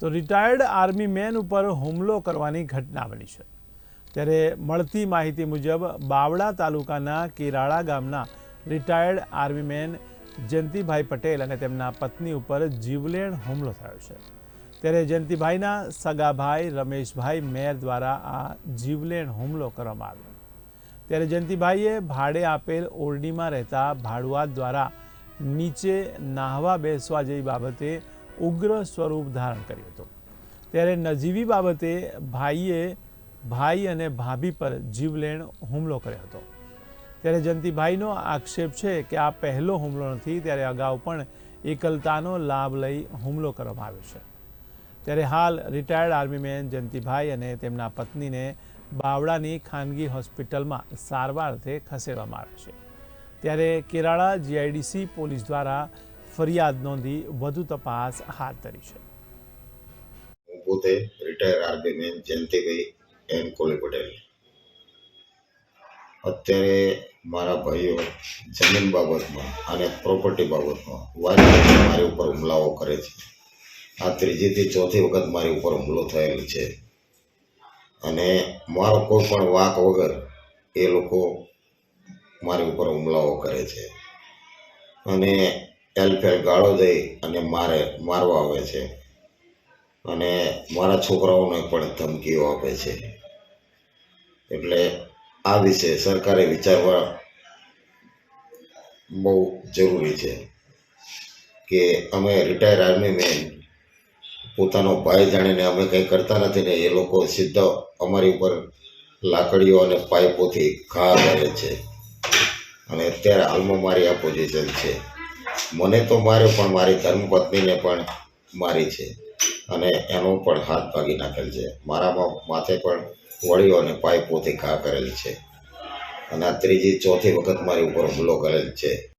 તો retired army main ઉપર હુમલો કરવાની ઘટના બની છે. ત્યારે મળતી માહિતી મુજબ બાવડા તાલુકાના કેરાળા ગામના retired army man Jayantibhai Patel અને તેમના પત્ની ઉપર જીવલેણ હુમલો થયો છે. ત્યારે જયંતિભાઈના સગાભાઈ રમેશભાઈ મેર દ્વારા આ જીવલેણ હુમલો કરવામાં આવ્યો. ત્યારે જયંતિભાઈએ ભાડે આપેલ ઓરડીમાં રહેતા ભાડુઆત દ્વારા નીચે નાહવા બેસવા જેવી બાબતે ઉગ્ર સ્વરૂપ ધારણ કર્યું હતું. ત્યારે નજીવી બાબતે ભાઈએ ભાઈ અને ભાભી પર જીવલેણ હુમલો કર્યો હતો. ત્યારે જંતીભાઈનો આક્ષેપ છે કે આ પહેલો હુમલો નથી, ત્યારે અગાઉ પણ એકલતાનો લાભ લઈ હુમલો કરવામાં આવ્યો છે. ત્યારે હાલ રિટાયર્ડ આર્મી મેન જયંતિભાઈ અને તેમના પત્નીને બાવળાની ખાનગી હોસ્પિટલમાં સારવાર અર્થે ખસેડવામાં આવે છે. ત્યારે કેરાળા જીઆઈડીસી પોલીસ દ્વારા ફરિયાદ નોંધી વધુ તપાસ હાથ ધરી છે. હું પોતે retire army man Jayantibhai N Koli Patel. અત્યારે મારા ભાઈઓ જમીન બાબતમાં અને પ્રોપર્ટી બાબતમાં વારંવાર મારી ઉપર હુમલાઓ કરે છે. આ ત્રીજીથી ચોથી વખત મારી ઉપર હુમલો થયેલો છે. અને મારો કોઈ પણ વાંક વગર એ લોકો મારી ઉપર હુમલાઓ કરે છે. અને એલફેલ ગાળો દઈ અને મારે મારવા આવે છે. અને મારા છોકરાઓને પણ ધમકીઓ આપે છે. એટલે આ વિશે સરકારે વિચારવા બહુ જરૂરી છે કે અમે રિટાયર આર્મી મેન પોતાનો ભાઈ જાણીને અમે કંઈ કરતા નથી ને એ લોકો સીધા અમારી ઉપર લાકડીઓ અને પાઇપોથી ઘા કરે છે. અને અત્યારે હાલમાં મારી આ પોઝિશન છે. મને તો માર્યો પણ મારી ધર્મપત્નીને પણ મારી છે. અને એનો પણ હાથ ભાગી નાખેલ છે. મારામાં માથે પણ વળીઓ અને પાઇપોથી ઘા કરેલ છે. અને આ ત્રીજી ચોથી વખત મારી ઉપર હુમલો કરેલ છે.